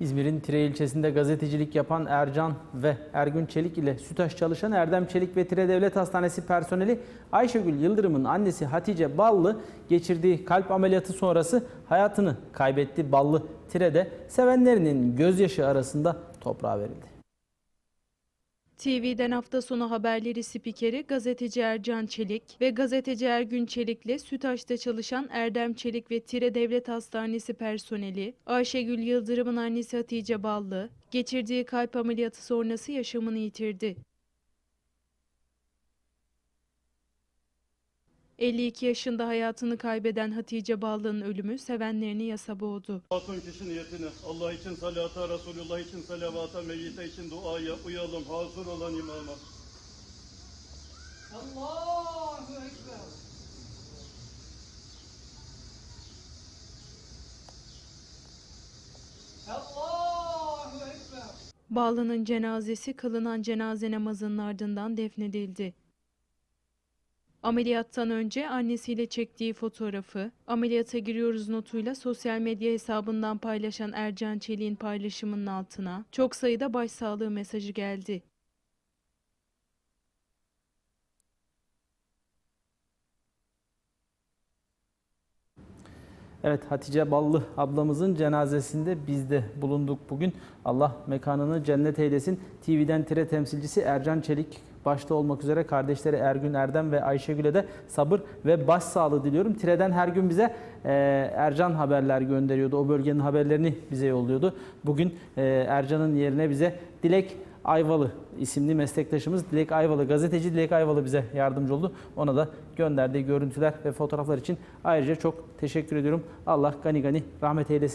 İzmir'in Tire ilçesinde gazetecilik yapan Ercan ve Ergün Çelik ile Sütaş çalışan Erdem Çelik ve Tire Devlet Hastanesi personeli Ayşegül Yıldırım'ın annesi Hatice Ballı geçirdiği kalp ameliyatı sonrası hayatını kaybetti. Ballı Tire'de sevenlerinin gözyaşı arasında toprağa verildi. TV'den hafta sonu haberleri spikeri gazeteci Ercan Çelik ve gazeteci Ergün Çelik'le Sütaş'ta çalışan Erdem Çelik ve Tire Devlet Hastanesi personeli Ayşegül Yıldırım'ın annesi Hatice Ballı geçirdiği kalp ameliyatı sonrası yaşamını yitirdi. 52 yaşında hayatını kaybeden Hatice Ballı'nın ölümü sevenlerini yasa boğdu. Hatun kişi niyetini Allah için salata, Resulullah için salavata, meyyite için duaya uyalım. Hazır olan imama. Allahu Ekber. Allahu Ekber. Ballı'nın cenazesi kılınan cenaze namazının ardından defnedildi. Ameliyattan önce annesiyle çektiği fotoğrafı, ameliyata giriyoruz notuyla sosyal medya hesabından paylaşan Ercan Çelik'in paylaşımının altına çok sayıda başsağlığı mesajı geldi. Evet Hatice Ballı ablamızın cenazesinde biz de bulunduk bugün. Allah mekanını cennet eylesin. TV'den tire temsilcisi Ercan Çelik başta olmak üzere kardeşleri Ergün Erdem ve Ayşegül'e de sabır ve başsağlığı diliyorum. Tire'den her gün bize e, Ercan haberler gönderiyordu. O bölgenin haberlerini bize yolluyordu. Bugün e, Ercan'ın yerine bize Dilek Ayvalı isimli meslektaşımız Dilek Ayvalı, gazeteci Dilek Ayvalı bize yardımcı oldu. Ona da gönderdiği görüntüler ve fotoğraflar için ayrıca çok teşekkür ediyorum. Allah gani gani rahmet eylesin.